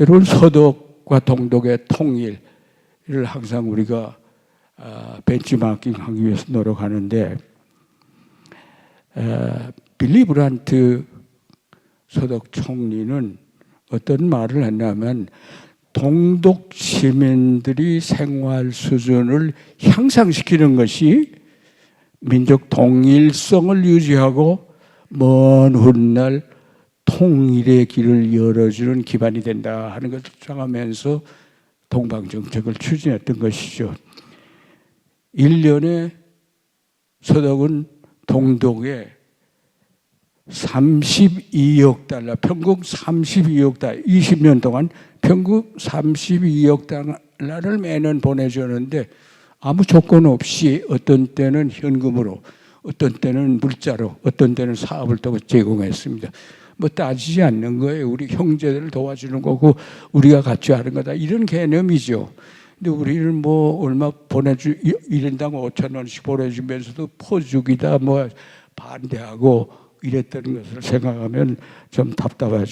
여러분 서독과 동독의 통일을 항상 우리가 아, 벤치마킹하기 위해서 노력하는데 에, 빌리 브란트 서독 총리는 어떤 말을 했냐면 동독 시민들이 생활 수준을 향상시키는 것이 민족 통일성을 유지하고 먼 훗날 통일의 길을 열어주는 기반이 된다 하는 것을 주장하면서 동방정책을 추진했던 것이죠. 1년에 서독은 동독에 32억 달러, 평균 32억 달러, 20년 동안 평균 32억 달러를 매년 보내주는데 아무 조건 없이 어떤 때는 현금으로, 어떤 때는 물자로, 어떤 때는 사업을 또 제공했습니다. 뭐 따지지 않는 거예요. 우리 형제들을 도와주는 거고 우리가 같이 하는 거다. 이런 개념이죠. 근데 우리는 뭐 얼마 보내주, 1인당 5천 원씩 보내주면서도 포죽이다 뭐 반대하고 이랬다는 것을 생각하면 좀 답답하죠.